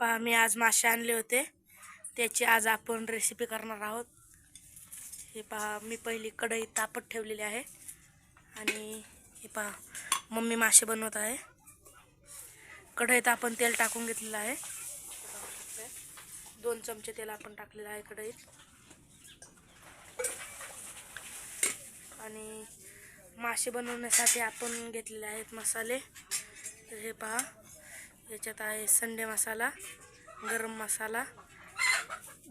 पहा मी आज मासे आणले होते. त्याची आज आपण रेसिपी करणार आहोत. हे पहा मी पहिली कढई तापत ठेवलेली आहे. आणि हे पहा मम्मी मासे बनवत आहे. कढईत आपण तेल टाकून घेतलेलं आहे. दोन चमचे तेल आपण टाकलेलं आहे कढईत. आणि मासे बनवण्यासाठी आपण घेतलेले आहेत मसाले. तर हे पहा याच्यात आहे संडे मसाला गरम मसाला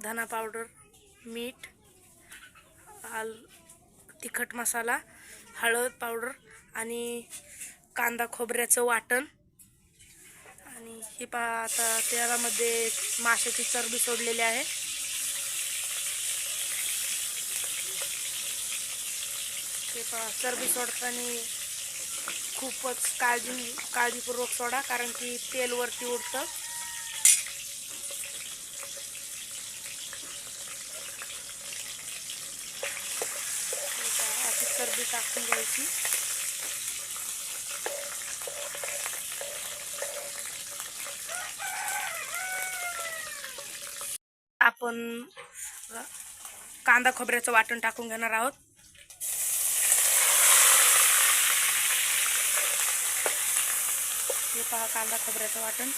धना पावडर मीठ आल तिखट मसाला हळद पावडर आणि कांदा खोबऱ्याचं वाटण. आणि हे पहा आता तेलामध्ये माशाची चरबी सोडलेली आहे. ते पहा चरबी सोडताना खूपच काळजी काळजीपूर्वक सोडा कारण की तेल वरती उडतं. अशी सर्दी टाकून घ्यायची. आपण कांदा खोबऱ्याचं वाटण टाकून घेणार आहोत. हे पहा कांदा खोबऱ्याचं वाटण.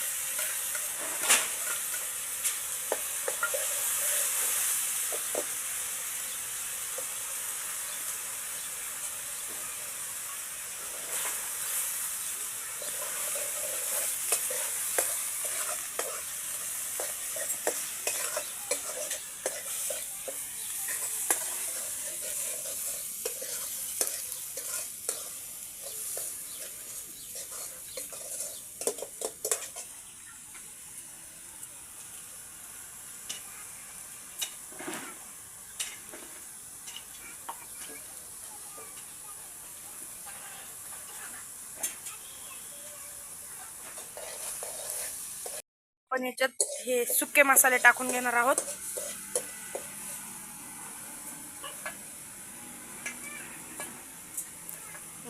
आपण याच्यात हे सुके मसाले टाकून घेणार आहोत.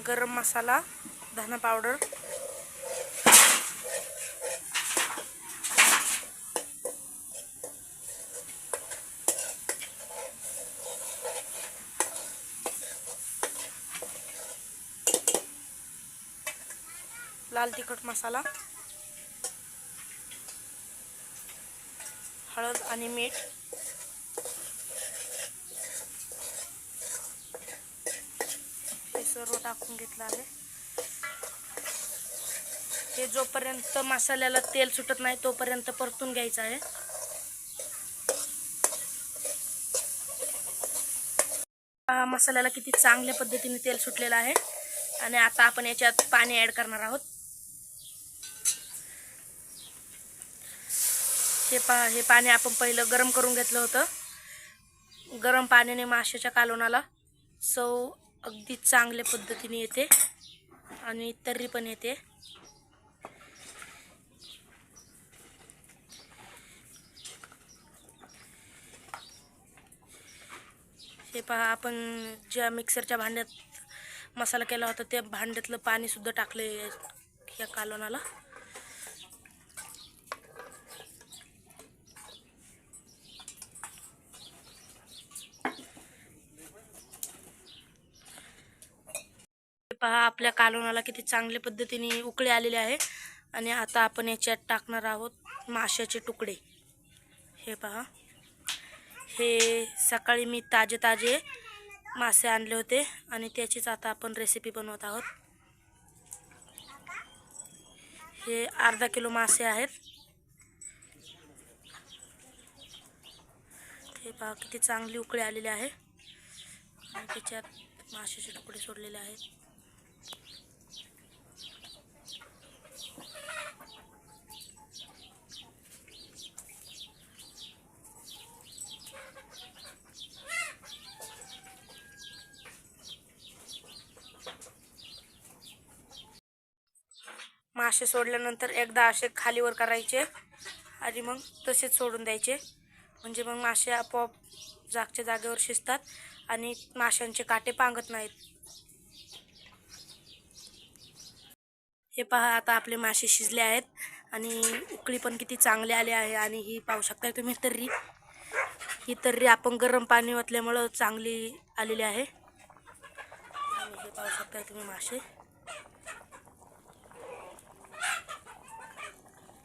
गरम मसाला धना पावडर. लाल तिखट मसाला. हळद आणि मीठ. हे सर्व टाकून घेतलं आहे. हे जोपर्यंत मसाल्याला तेल सुटत नाही तोपर्यंत परतून घ्यायचं आहे. मसाल्याला किती चांगल्या पद्धतीने तेल सुटलेलं आहे. आणि आता आपण याच्यात पाणी ऍड करणार आहोत. हे पा हे पाणी आपण पहिलं गरम करून घेतलं होतं. गरम पाण्याने माशाच्या कालोनाला चव अगदी चांगल्या पद्धतीने येते आणि तर्री पण येते. हे पहा आपण ज्या मिक्सरच्या भांड्यात मसाला केला होता त्या भांड्यातलं पाणीसुद्धा टाकलं टाकले या कालोनाला पहा आपल्या कालवणाला किती चांगल्या पद्धतीने उकळे आलेले आहे. आणि आता आपण याच्यात टाकणार आहोत माशाचे तुकडे. हे पहा. हे सकाळी मी ताजे ताजे मासे आणले होते आणि त्याचीच आता आपण रेसिपी बनवत आहोत. हे अर्धा किलो मासे आहेत. हे पहा किती चांगली उकळी आलेली आहे. आणि त्याच्यात माशाचे तुकडे सोडलेले आहेत. मासे सोडल्यानंतर एकदा असे खालीवर करायचे आणि मग तसेच सोडून द्यायचे. म्हणजे मग मासे आपोआप जागच्या जागेवर शिजतात आणि माशांचे काटे पांगत नाहीत. हे पहा आता आपले मासे शिजले आहेत आणि उकळी पण किती चांगली आली आहे आणि ही पाहू शकता तुम्ही तर्री. ही तर्री आपण गरम पाणी ओतल्यामुळं चांगली आलेली आहे. आणि हे पाहू शकता तुम्ही मासे.